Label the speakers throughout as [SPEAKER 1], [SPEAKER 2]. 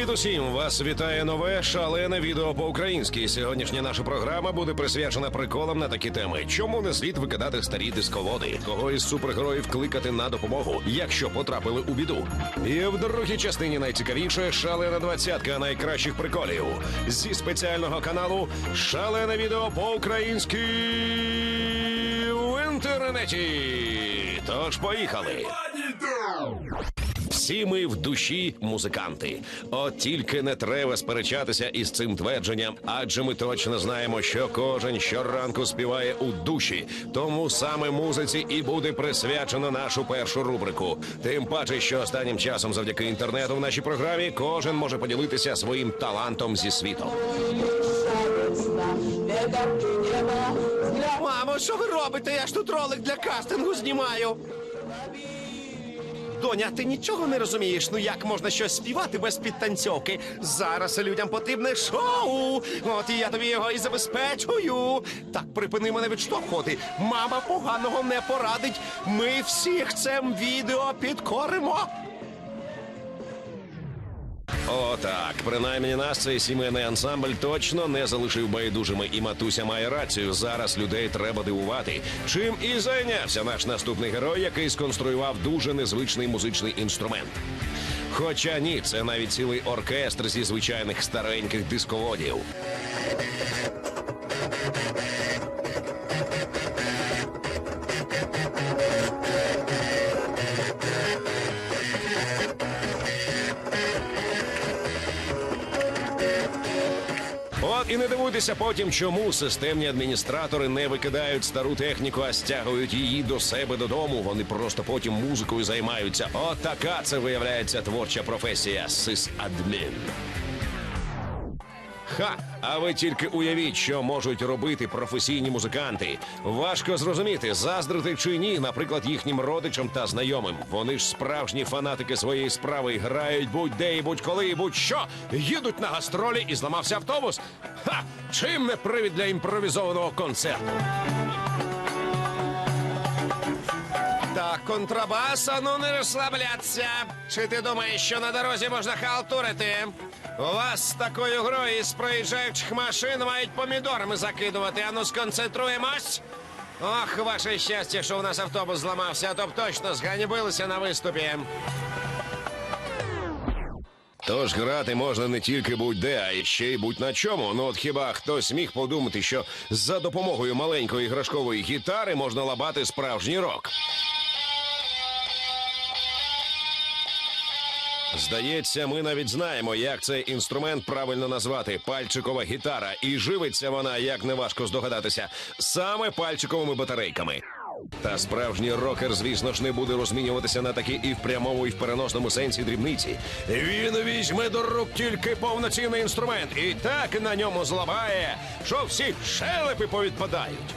[SPEAKER 1] Привіт усім! Вас вітає нове шалене відео по-українськи. Сьогоднішня наша програма буде присвячена приколам на такі теми. Чому не слід викидати старі дисководи? Кого із супергероїв кликати на допомогу, якщо потрапили у біду? І в другій частині найцікавіше шалена двадцятка найкращих приколів зі спеціального каналу Шалене відео по-українськи в інтернеті. Тож поїхали. Всі ми в душі музиканти. От тільки не треба сперечатися із цим твердженням, адже ми точно знаємо, що кожен щоранку співає у душі. Тому саме музиці і буде присвячено нашу першу рубрику. Тим паче, що останнім часом, завдяки інтернету, в нашій програмі кожен може поділитися своїм талантом зі світом.
[SPEAKER 2] Мамо, що ви робите? Я ж тут ролик для кастингу знімаю. Доня, ти нічого не розумієш? Ну як можна щось співати без підтанцьовки? Зараз людям потрібне шоу. От і я тобі його і забезпечую. Так припини мене відштовхувати. Мама поганого не порадить. Ми всіх цим відео підкоримо.
[SPEAKER 1] Отак, принаймні нас цей сімейний ансамбль точно не залишив байдужими, і матуся має рацію. Зараз людей треба дивувати. Чим і зайнявся наш наступний герой, який сконструював дуже незвичний музичний інструмент. Хоча ні, це навіть цілий оркестр зі звичайних стареньких дисководів. І не дивуйтеся потім, чому системні адміністратори не викидають стару техніку, а стягують її до себе додому. Вони просто потім музикою займаються. Отака така це виявляється творча професія сисадмін. Ха! А ви тільки уявіть, що можуть робити професійні музиканти. Важко зрозуміти, заздрити чи ні, наприклад, їхнім родичам та знайомим. Вони ж справжні фанатики своєї справи грають будь-де і будь-коли, і будь-що. Їдуть на гастролі і зламався автобус. Ха! Чим не привід для імпровізованого концерту?
[SPEAKER 2] Так, контрабаса, ну не розслаблятися. Чи ти думаєш, що на дорозі можна халтурити? У вас з такою грою із проїжджаючих машин мають помідорами закидувати. Ану, сконцентруємось. Ох, ваше щастя, що у нас автобус зламався, а то б точно зганібилися на виступі.
[SPEAKER 1] Тож грати можна не тільки будь-де, а ще й будь на чому. Ну от хіба хтось міг подумати, що за допомогою маленької іграшкової гітари можна лабати справжній рок. Здається, ми навіть знаємо, як цей інструмент правильно назвати пальчикова гітара, і живиться вона, як неважко здогадатися, саме пальчиковими батарейками. Та справжній рокер, звісно ж, не буде розмінюватися на такі і в прямому, і в переносному сенсі дрібниці. Він візьме до рук тільки повноцінний інструмент, і так на ньому зламає, що всі шелепи повідпадають.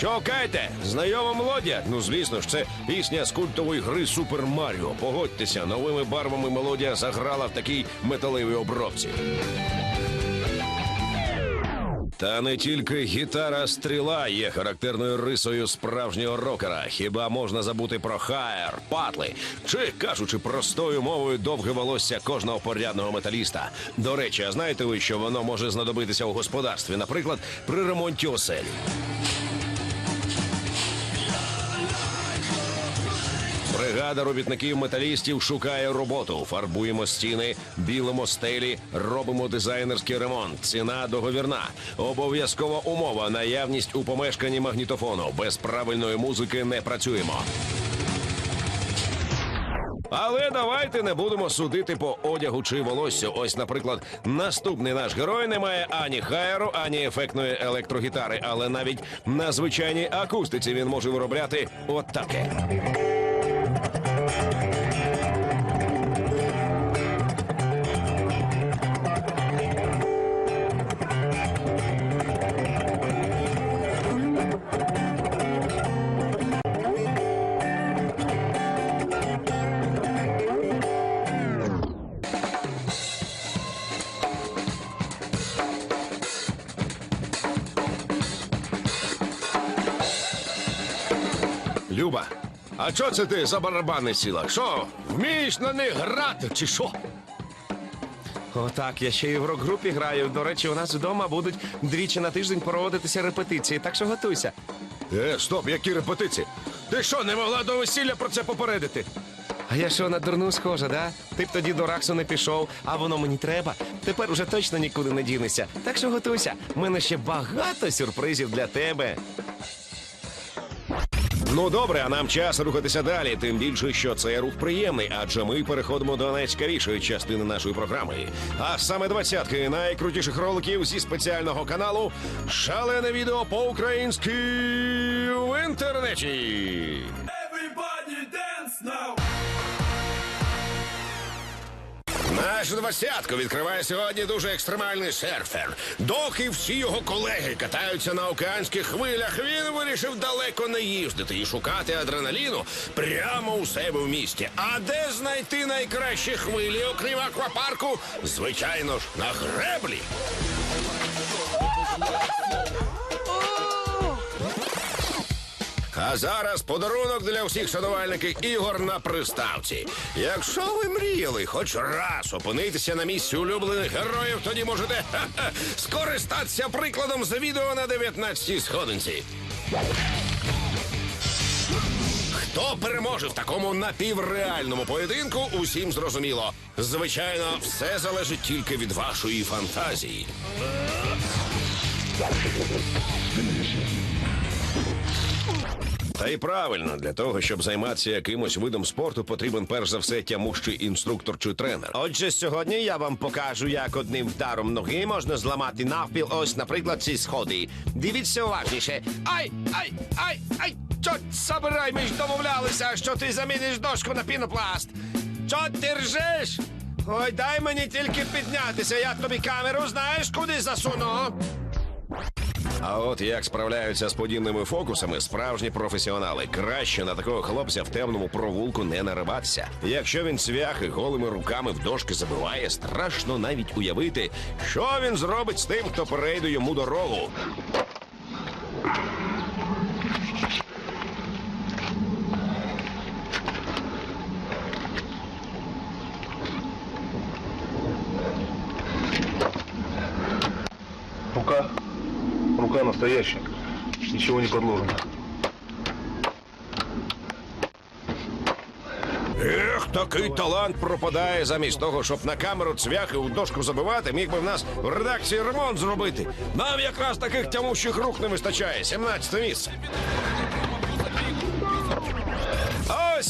[SPEAKER 1] Шукайте! Знайома мелодія? Ну, звісно ж, це пісня з культової гри Супер Маріо. Погодьтеся, новими барвами мелодія заграла в такій металевій обробці. Та не тільки гітара стріла є характерною рисою справжнього рокера. Хіба можна забути про хаєр, патли, чи кажучи простою мовою довге волосся кожного порядного металіста. До речі, а знаєте ви, що воно може знадобитися у господарстві, наприклад, при ремонті оселі. Бригада робітників металістів шукає роботу. Фарбуємо стіни, білимо стелі, робимо дизайнерський ремонт. Ціна договірна. Обов'язкова умова наявність у помешканні магнітофону. Без правильної музики не працюємо. Але давайте не будемо судити по одягу чи волоссю. Ось, наприклад, наступний наш герой не має ані хайеру, ані ефектної електрогітари, але навіть на звичайній акустиці він може виробляти от Люба, а що це ти за барабани сіла? Що, вмієш на них грати чи що?
[SPEAKER 3] Отак, я ще і в рок-групі граю. До речі, у нас вдома будуть двічі на тиждень проводитися репетиції, так що готуйся.
[SPEAKER 1] Е, стоп, які репетиції? Ти що, не могла до весілля про це попередити?
[SPEAKER 3] А я що на дурну схожа, да? Ти б тоді до Раксу не пішов, а воно мені треба. Тепер уже точно нікуди не дінешся. Так що готуйся. У мене ще багато сюрпризів для тебе.
[SPEAKER 1] Ну добре, а нам час рухатися далі. Тим більше, що цей рух приємний, адже ми переходимо до найцікавішої частини нашої програми. А саме двадцятки найкрутіших роликів зі спеціального каналу Шалене відео по-українськи в інтернеті.
[SPEAKER 4] Everybody dance now!
[SPEAKER 1] Нашу двадцятку відкриває сьогодні дуже екстремальний серфер. Доки всі його колеги катаються на океанських хвилях, він вирішив далеко не їздити і шукати адреналіну прямо у себе в місті. А де знайти найкращі хвилі, окрім аквапарку? Звичайно ж, на греблі. А зараз подарунок для всіх шанувальників ігор на приставці. Якщо ви мріяли хоч раз опинитися на місці улюблених героїв, тоді можете ха-ха, скористатися прикладом з відео на 19-й сходинці. Хто переможе в такому напівреальному поєдинку, усім зрозуміло. Звичайно, все залежить тільки від вашої фантазії. Та й правильно, для того, щоб займатися якимось видом спорту, потрібен перш за все тямущий інструктор чи тренер.
[SPEAKER 3] Отже, сьогодні я вам покажу, як одним вдаром ноги можна зламати навпіл ось, наприклад, ці сходи. Дивіться уважніше. Ай, ай, ай, ай! Чорт, забирай, ми ж домовлялися, що ти заміниш дошку на пінопласт. Чо ти ржеш? Ой, дай мені тільки піднятися, я тобі камеру знаєш, куди засуну.
[SPEAKER 1] А от як справляються з подібними фокусами справжні професіонали. Краще на такого хлопця в темному провулку не нариватися. Якщо він цвяхи голими руками в дошки забиває, страшно навіть уявити, що він зробить з тим, хто перейде йому дорогу.
[SPEAKER 5] Рука. Рука настоящая. Ничего не подложено.
[SPEAKER 1] Ех, такий талант пропадає замість того, щоб на камеру цвяхи у дошку забивати, міг би в нас в редакції ремонт зробити. Нам якраз таких тямущих рук не вистачає. 17 місце.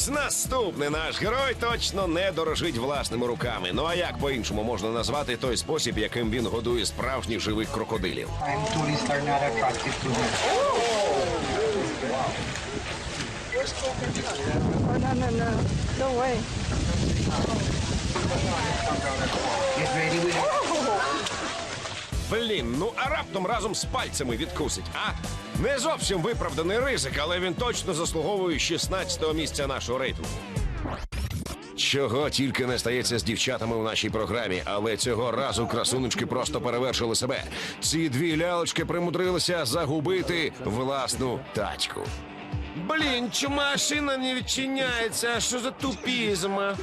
[SPEAKER 1] Ось наступний наш герой точно не дорожить власними руками. Ну а як по-іншому можна назвати той спосіб, яким він годує справжніх живих крокодилів?
[SPEAKER 6] them.
[SPEAKER 7] Oh, no, no, no. No way.
[SPEAKER 6] Get ready with
[SPEAKER 1] Блін, ну а раптом разом з пальцями відкусить, а? Не зовсім виправданий ризик, але він точно заслуговує 16-го місця нашого рейтингу. Чого тільки не стається з дівчатами у нашій програмі, але цього разу красунечки просто перевершили себе. Ці дві лялечки примудрилися загубити власну тачку.
[SPEAKER 3] Блін, чому машина не відчиняється? А Що за тупізм? а?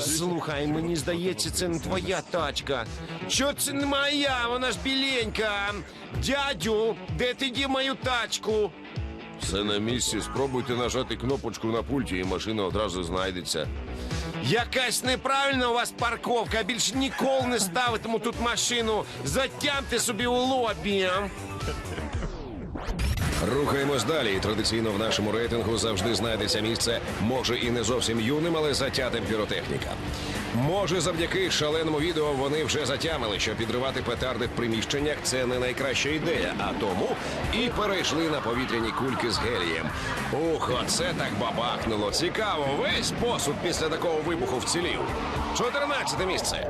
[SPEAKER 3] Слухай, мені здається, це не твоя тачка. Що це не моя? Вона ж біленька. Дядю, де ти дів мою тачку?
[SPEAKER 1] Все на місці. Спробуйте нажати кнопочку на пульті, і машина одразу знайдеться.
[SPEAKER 3] Якась неправильна у вас парковка. Більше ніколи не ставитиму тут машину. Затямте собі у лобі. а?
[SPEAKER 1] Рухаємось далі. Традиційно в нашому рейтингу завжди знайдеться місце, може і не зовсім юним, але затятим піротехнікам. Може, завдяки шаленому відео вони вже затямили, що підривати петарди в приміщеннях це не найкраща ідея, а тому і перейшли на повітряні кульки з гелієм. Ух, оце так бабахнуло. Цікаво, весь посуд після такого вибуху вцілів. 14 місце.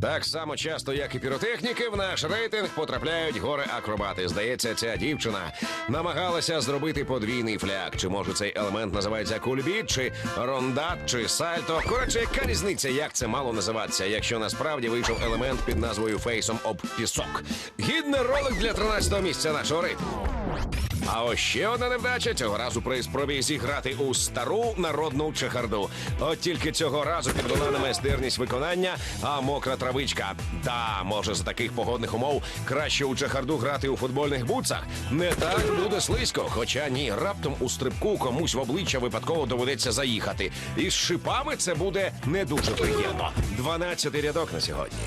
[SPEAKER 1] Так само часто, як і піротехніки, в наш рейтинг потрапляють горе-акробати. Здається, ця дівчина намагалася зробити подвійний фляг. Чи може цей елемент називається кульбіт, чи рондат, чи сальто? Коротше, яка різниця, як це мало називатися, якщо насправді вийшов елемент під назвою фейсом об пісок. Гідний ролик для 13-го місця нашого рейтингу. А ось ще одна невдача цього разу при спробі зіграти у стару народну чехарду. От тільки цього разу підвела на майстерність виконання, а мокра травичка. Да, може, за таких погодних умов краще у чехарду грати у футбольних буцах. Не так буде слизько. Хоча ні, раптом у стрибку комусь в обличчя випадково доведеться заїхати. І з шипами це буде не дуже приємно. 12 рядок на сьогодні.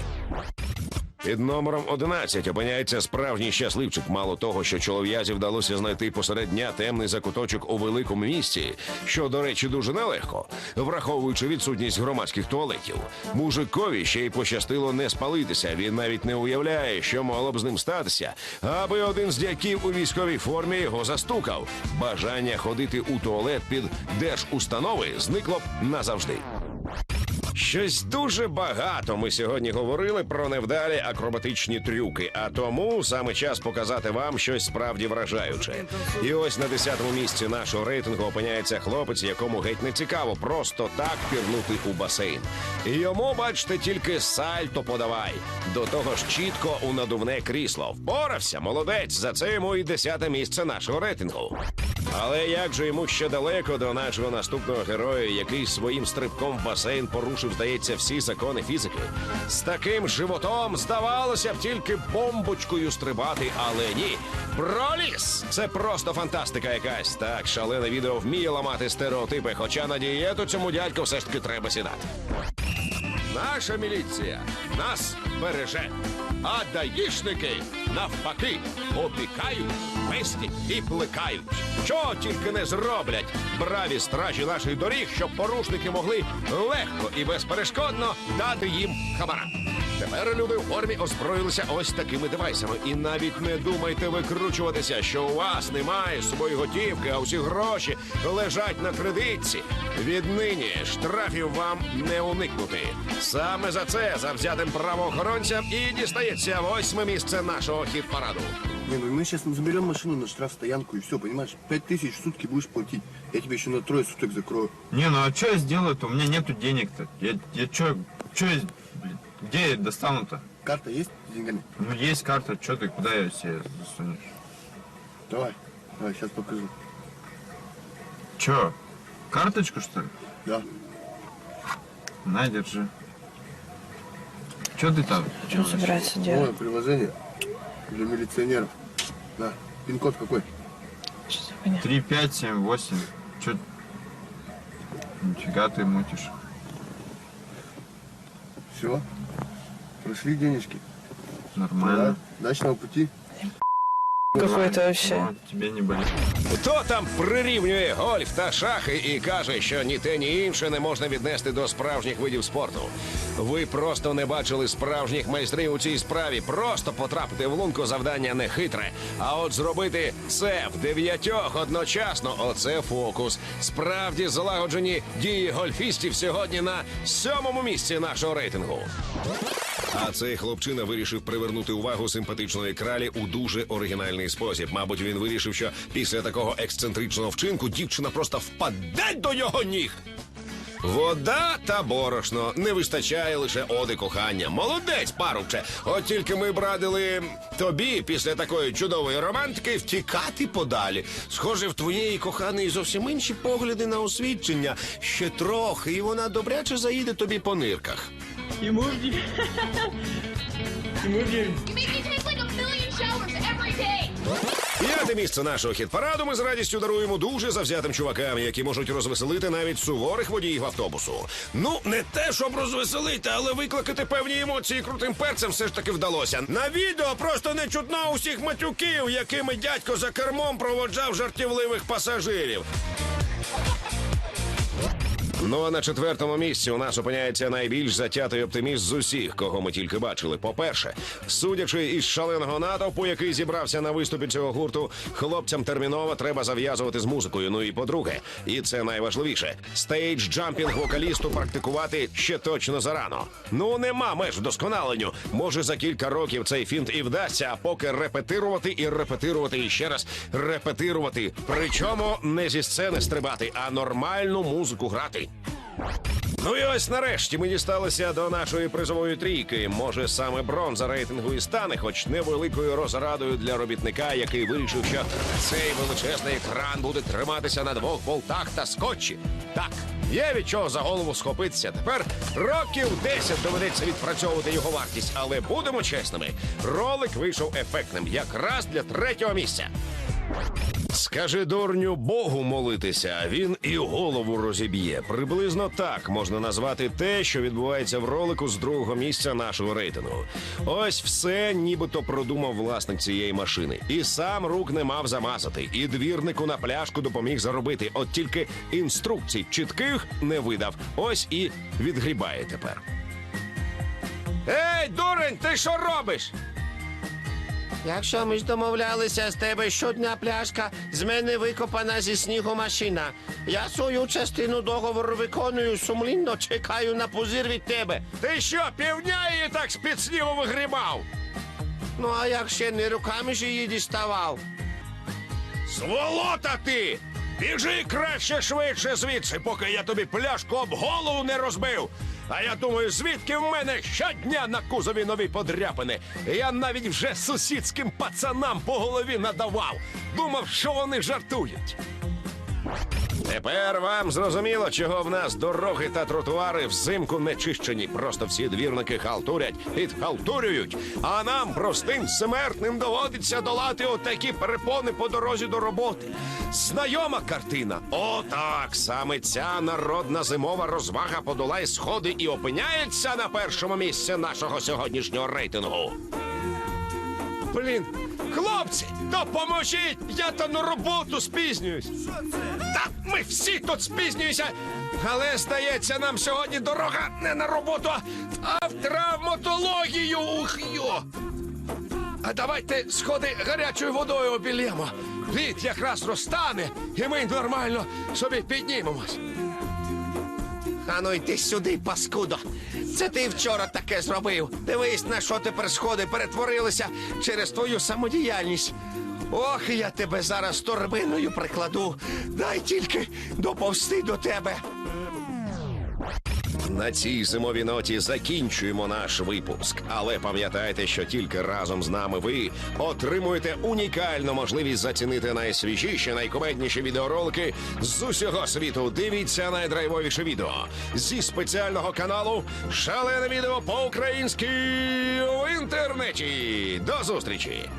[SPEAKER 1] Під номером 11 опиняється справжній щасливчик. Мало того, що чолов'язі вдалося знайти посеред дня темний закуточок у великому місті, що, до речі, дуже нелегко, враховуючи відсутність громадських туалетів. Мужикові ще й пощастило не спалитися. Він навіть не уявляє, що могло б з ним статися, аби один з дяків у військовій формі його застукав. Бажання ходити у туалет під держустанови зникло б назавжди. Щось дуже багато ми сьогодні говорили про невдалі акробатичні трюки, а тому саме час показати вам щось справді вражаюче. І ось на 10-му місці нашого рейтингу опиняється хлопець, якому геть не цікаво просто так пірнути у басейн. Йому, бачите, тільки сальто подавай. До того ж, чітко у надувне крісло. Впорався, молодець. За це йому і 10-те місце нашого рейтингу. Але як же йому ще далеко до нашого наступного героя, який своїм стрибком в басейн порушив, здається, всі закони фізики. З таким животом здавалося б тільки бомбочкою стрибати, але ні. Проліс! Це просто фантастика якась. Так, шалене відео вміє ламати стереотипи, хоча на дієту цьому дядьку все ж таки треба сідати. Наша міліція нас береже, а даїшники навпаки опікають, вести і плекають. Що тільки не зроблять браві стражі наших доріг, щоб порушники могли легко і безперешкодно дати їм хабара. Тепер люди в формі озброїлися ось такими девайсами. І навіть не думайте викручуватися, що у вас немає з собою готівки, а усі гроші лежать на кредитці. Віднині штрафів вам не уникнути. Саме за це завзятим правоохоронцям і дістається восьме місце нашого хіт-параду.
[SPEAKER 8] Не, ну мы сейчас заберем машину на штрафстоянку и все, понимаешь? Пять тысяч в сутки будешь платить. Я тебе еще на трое суток закрою.
[SPEAKER 9] Не, ну а что я сделаю-то? У меня нету денег-то. Я, я что, что я, где достану-то?
[SPEAKER 8] Карта есть с деньгами?
[SPEAKER 9] Ну есть карта, что ты, куда я себе засунешь?
[SPEAKER 8] Давай, давай, сейчас покажу.
[SPEAKER 9] Че, карточку что ли?
[SPEAKER 8] Да.
[SPEAKER 9] На, держи. Что ты там?
[SPEAKER 7] Что собирается делать?
[SPEAKER 8] Новое приложение для милиционеров. Да. Пин-код какой?
[SPEAKER 9] 3, 5, 7, 8. Че? Нифига ты мутишь.
[SPEAKER 8] Все. Прошли денежки.
[SPEAKER 9] Нормально.
[SPEAKER 8] Да. Дачного пути.
[SPEAKER 7] Какой-то вообще.
[SPEAKER 9] Вот, тебе не болит.
[SPEAKER 1] Хто там прирівнює гольф та шахи і каже, що ні те, ні інше не можна віднести до справжніх видів спорту. Ви просто не бачили справжніх майстрів у цій справі. Просто потрапити в лунку завдання не хитре. А от зробити це в дев'ятьох одночасно оце фокус. Справді злагоджені дії гольфістів сьогодні на сьомому місці нашого рейтингу. А цей хлопчина вирішив привернути увагу симпатичної кралі у дуже оригінальний спосіб. Мабуть, він вирішив, що після такого ексцентричного вчинку дівчина просто впаде до його ніг. Вода та борошно не вистачає лише оди кохання. Молодець, парубче. От тільки ми б радили тобі після такої чудової романтики втікати подалі. Схоже, в твоєї коханої зовсім інші погляди на освідчення. Ще трохи, і вона добряче заїде тобі по нирках.
[SPEAKER 10] You make me take like a million showers every day.
[SPEAKER 1] П'яте місце нашого хіт-параду ми з радістю даруємо дуже завзятим чувакам, які можуть розвеселити навіть суворих водіїв автобусу. Ну, не те, щоб розвеселити, але викликати певні емоції крутим перцем все ж таки вдалося. На відео просто не чутно усіх матюків, якими дядько за кермом проводжав жартівливих пасажирів. Ну а на четвертому місці у нас опиняється найбільш затятий оптиміст з усіх, кого ми тільки бачили. По-перше, судячи із шаленого натовпу, який зібрався на виступі цього гурту, хлопцям терміново треба зав'язувати з музикою. Ну і по-друге, і це найважливіше, стейдж джампінг вокалісту практикувати ще точно зарано. Ну нема меж вдосконаленню. Може за кілька років цей фінт і вдасться, а поки репетирувати і репетирувати і ще раз репетирувати. Причому не зі сцени стрибати, а нормальну музику грати. Ну і ось нарешті ми дісталися до нашої призової трійки. Може, саме бронза рейтингу і стане, хоч невеликою розрадою для робітника, який вирішив, що цей величезний екран буде триматися на двох болтах та скотчі. Так, є від чого за голову схопитися. Тепер років 10 доведеться відпрацьовувати його вартість, але будемо чесними. Ролик вийшов ефектним, якраз для третього місця. Скажи дурню Богу молитися, а він і голову розіб'є. Приблизно так можна назвати те, що відбувається в ролику з другого місця нашого рейтингу. Ось все, нібито продумав власник цієї машини. І сам рук не мав замазати, і двірнику на пляшку допоміг заробити. От тільки інструкцій чітких не видав. Ось і відгрібає тепер.
[SPEAKER 2] Ей, дурень, ти що робиш? Якщо ми ж домовлялися з тебе щодня пляшка, з мене викопана зі снігу машина. Я свою частину договору виконую, сумлінно чекаю на позир від тебе.
[SPEAKER 1] Ти що, півдня її так з-під снігу вигрібав?
[SPEAKER 2] Ну а як ще не руками ж її діставав?
[SPEAKER 1] Сволота ти! Біжи краще швидше звідси, поки я тобі пляшку об голову не розбив. А я думаю, звідки в мене щодня на кузові нові подряпини. Я навіть вже сусідським пацанам по голові надавав. Думав, що вони жартують. Тепер вам зрозуміло, чого в нас дороги та тротуари взимку не чищені. Просто всі двірники халтурять, підхалтурюють. А нам, простим смертним, доводиться долати отакі перепони по дорозі до роботи. Знайома картина. О, так, саме ця народна зимова розвага подолає сходи і опиняється на першому місці нашого сьогоднішнього рейтингу. Блін, хлопці, допоможіть! Я то на роботу спізнююсь. Та ми всі тут спізнюємося. Але здається, нам сьогодні дорога не на роботу, а в травматологію. Ух йо. А давайте сходи гарячою водою обілємо. Лід якраз розтане, і ми нормально собі піднімемось.
[SPEAKER 2] А ну йди сюди, паскудо. Це ти вчора таке зробив. Дивись, на що тепер сходи перетворилися через твою самодіяльність. Ох, я тебе зараз торбиною прикладу. Дай тільки доповсти до тебе.
[SPEAKER 1] На цій зимовій ноті закінчуємо наш випуск. Але пам'ятайте, що тільки разом з нами ви отримуєте унікальну можливість зацінити найсвіжіші, найкумедніші відеоролики з усього світу. Дивіться найдрайвовіше відео зі спеціального каналу Шалене відео по-українськи в інтернеті. До зустрічі!